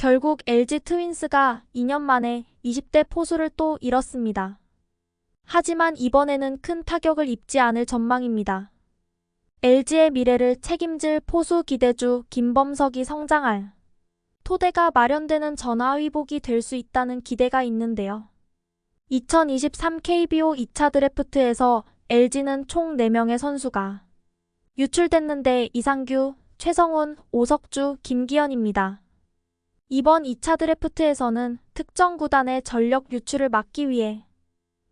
결국 LG 트윈스가 2년 만에 20대 포수를 또 잃었습니다. 하지만 이번에는 큰 타격을 입지 않을 전망입니다. LG의 미래를 책임질 포수 기대주 김범석이 성장할 토대가 마련되는 전화위복이 될 수 있다는 기대가 있는데요. 2023 KBO 2차 드래프트에서 LG는 총 4명의 선수가 유출됐는데 이상규, 최성훈, 오석주, 김기현입니다. 이번 2차 드래프트에서는 특정 구단의 전력 유출을 막기 위해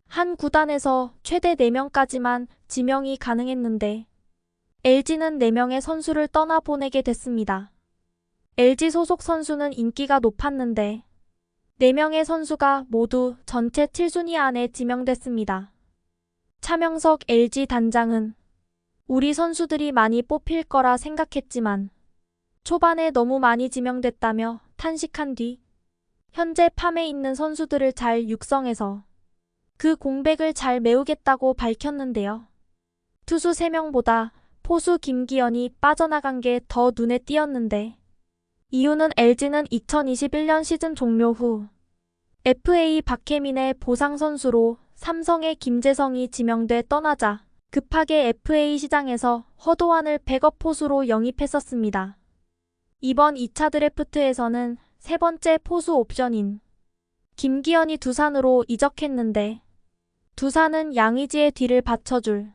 한 구단에서 최대 4명까지만 지명이 가능했는데 LG는 4명의 선수를 떠나보내게 됐습니다. LG 소속 선수는 인기가 높았는데 4명의 선수가 모두 전체 7순위 안에 지명됐습니다. 차명석 LG 단장은 우리 선수들이 많이 뽑힐 거라 생각했지만 초반에 너무 많이 지명됐다며 탄식한 뒤 현재 팜에 있는 선수들을 잘 육성해서 그 공백을 잘 메우겠다고 밝혔는데요. 투수 3명보다 포수 김기현이 빠져나간 게 더 눈에 띄었는데 이유는 LG는 2021년 시즌 종료 후 FA 박혜민의 보상 선수로 삼성의 김재성이 지명돼 떠나자 급하게 FA 시장에서 허도환을 백업 포수로 영입했었습니다. 이번 2차 드래프트에서는 세 번째 포수 옵션인 김기현이 두산으로 이적했는데 두산은 양의지의 뒤를 받쳐줄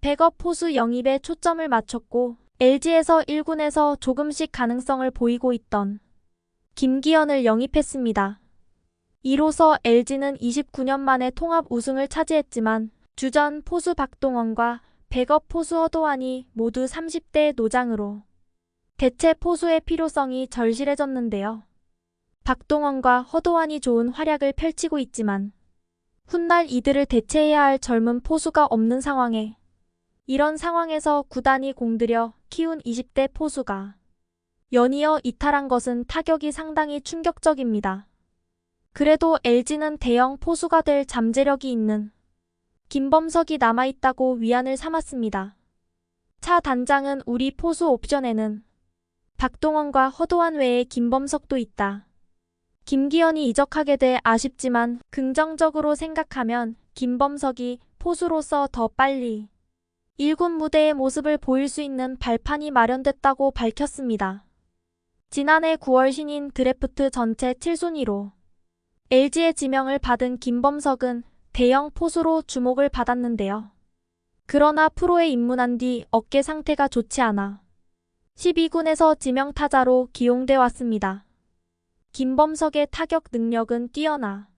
백업 포수 영입에 초점을 맞췄고 LG에서 1군에서 조금씩 가능성을 보이고 있던 김기현을 영입했습니다. 이로써 LG는 29년 만에 통합 우승을 차지했지만 주전 포수 박동원과 백업 포수 허도환이 모두 30대 노장으로 대체 포수의 필요성이 절실해졌는데요. 박동원과 허도환이 좋은 활약을 펼치고 있지만 훗날 이들을 대체해야 할 젊은 포수가 없는 상황에 이런 상황에서 구단이 공들여 키운 20대 포수가 연이어 이탈한 것은 타격이 상당히 충격적입니다. 그래도 LG는 대형 포수가 될 잠재력이 있는 김범석이 남아있다고 위안을 삼았습니다. 차 단장은 우리 포수 옵션에는 박동원과 허도환 외에 김범석도 있다. 김기현이 이적하게 돼 아쉽지만 긍정적으로 생각하면 김범석이 포수로서 더 빨리 1군 무대의 모습을 보일 수 있는 발판이 마련됐다고 밝혔습니다. 지난해 9월 신인 드래프트 전체 7순위로 LG의 지명을 받은 김범석은 대형 포수로 주목을 받았는데요. 그러나 프로에 입문한 뒤 어깨 상태가 좋지 않아 12군에서 지명타자로 기용돼 왔습니다. 김범석의 타격 능력은 뛰어나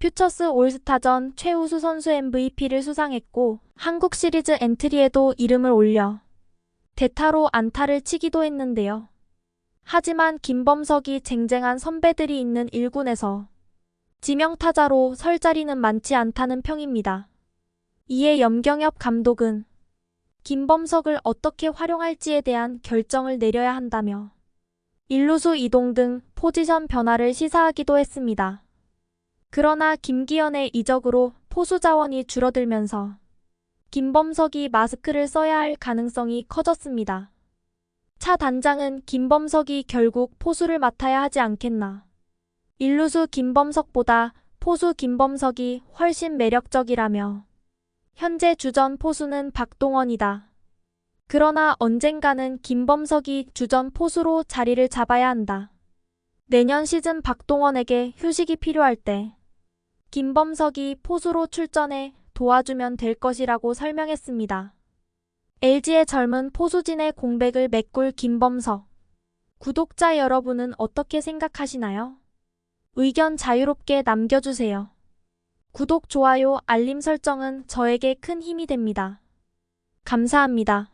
퓨처스 올스타전 최우수 선수 MVP를 수상했고 한국 시리즈 엔트리에도 이름을 올려 대타로 안타를 치기도 했는데요. 하지만 김범석이 쟁쟁한 선배들이 있는 1군에서 지명타자로 설 자리는 많지 않다는 평입니다. 이에 염경엽 감독은 김범석을 어떻게 활용할지에 대한 결정을 내려야 한다며 일루수 이동 등 포지션 변화를 시사하기도 했습니다. 그러나 김기현의 이적으로 포수 자원이 줄어들면서 김범석이 마스크를 써야 할 가능성이 커졌습니다. 차 단장은 김범석이 결국 포수를 맡아야 하지 않겠나. 일루수 김범석보다 포수 김범석이 훨씬 매력적이라며 현재 주전 포수는 박동원이다. 그러나 언젠가는 김범석이 주전 포수로 자리를 잡아야 한다. 내년 시즌 박동원에게 휴식이 필요할 때 김범석이 포수로 출전해 도와주면 될 것이라고 설명했습니다. LG의 젊은 포수진의 공백을 메꿀 김범석. 구독자 여러분은 어떻게 생각하시나요? 의견 자유롭게 남겨주세요. 구독, 좋아요, 알림 설정은 저에게 큰 힘이 됩니다. 감사합니다.